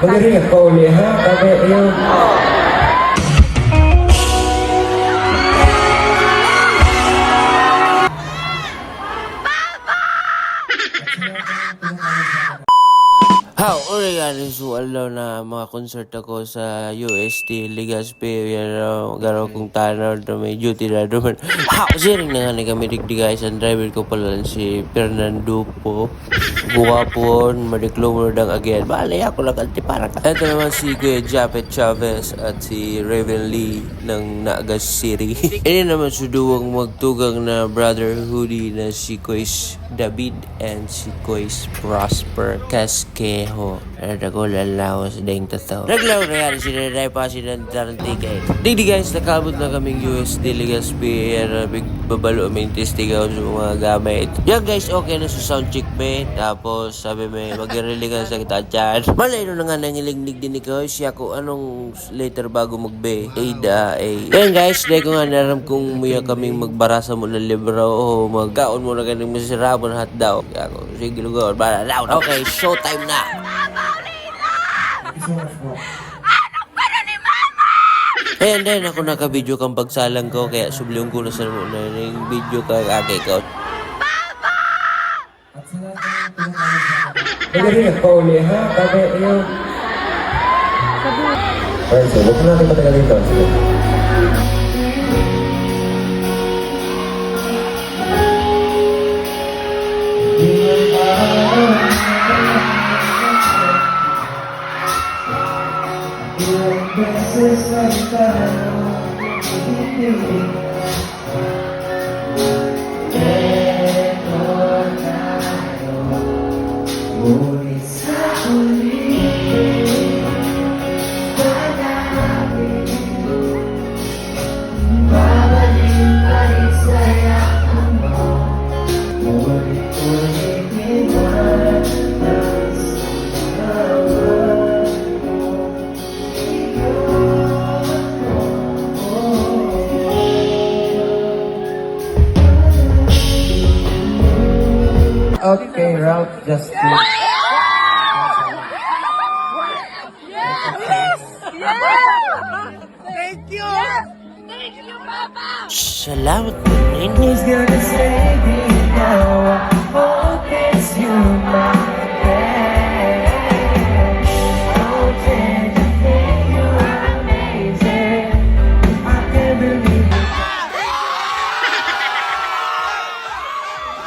มันเรียกโกเลยฮะประเภทนี้ How? Origami so alaw na mga concert ako sa UST Ligaspi yan uh, garo kong tanaw na may duty na naman How siring na nga ni kami digdi guys. Ang driver ko pala si Fernando po. Buka po madiklo dang again. Bali ako lang kanti parang. Ito naman si Kuya Japet Chavez at si Raven Lee ng Nagas City. Ini naman suduwang magtugang na brother hoodie na si Kuis David and si Kuis Prosper Casquejo. 然后 daing tataw. Naglaw na yan sila na pa sila ng tarantigay. Digdi guys, nakabot na kaming USD Ligaspi and uh, big babalo may testigaw sa mga gamit. Yan guys, okay na sa sound check me. Tapos sabi may magrelingan sa kita dyan. Malay no na nga nangilingnig din ni Kuis. Siya ko anong later bago magbe. Ada ay. Yan guys, dahil ko nga naram kung muya kaming magbarasa mo ng libro o magkaon mo na kaning masirapon hat daw. Kaya ako, sige lugaw, bala loud. Okay, showtime na. And then ako naka-video kang pagsalang ko kaya subliong ko na sa mo na yung video ka ake ko. Magaling ka uli ha, kami yun. Alright, so huwag natin patagalin to. Sige. Santa, Santa, Santa, mim. Okay, route just to... Salamat po, Nene. Who's gonna save me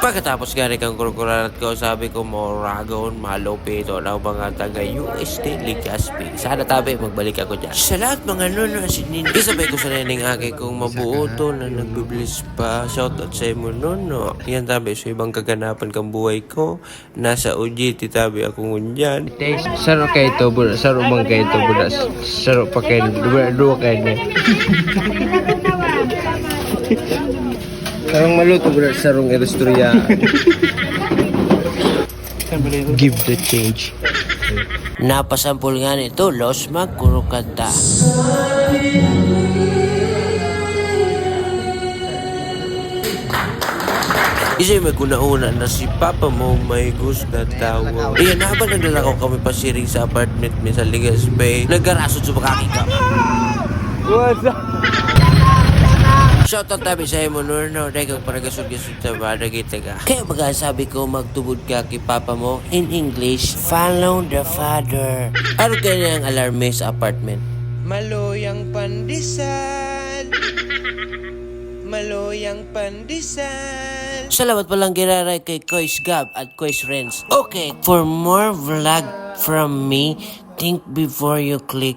Pagkatapos gani kang kurkurat ko, sabi ko mo ragon, malupito daw mga taga USD Ligaspi. Sana tabi, magbalik ako dyan. Sa lahat mga nuno, sinin. Isabay ko sa nening aki kong mabuo to na nagbiblis pa. Shoutout sa imo nuno. Yan tabi, sa ibang kaganapan kang buhay ko. Nasa UGT tabi ako ngunyan. Saro kay to buda, saro bang kay to buda, saro pa kay dua dua kay ni. Sarong maluto buda, sarong ilusturya. Give the change. Napasampol nga nito, Los Magkurukanta. Isa'y may kunauna na si Papa mo may gusto na tawo. Iyan na ba naglalakaw kami pa siring sa apartment mi sa Ligas Bay? Nagkarasot sa makakika. What's up? Shoutout tabi sa imo no no dahil kang paragasod-gasod sa bada kita ka. Kaya baga sabi ko magtubod ka kay papa mo in English, follow the father. Ano kaya ang alarme sa apartment? Maloyang pandesal Maloyang pandesal Salamat palang giraray kay Kois Gab at Kois Renz. Okay, for more vlog from me, think before you click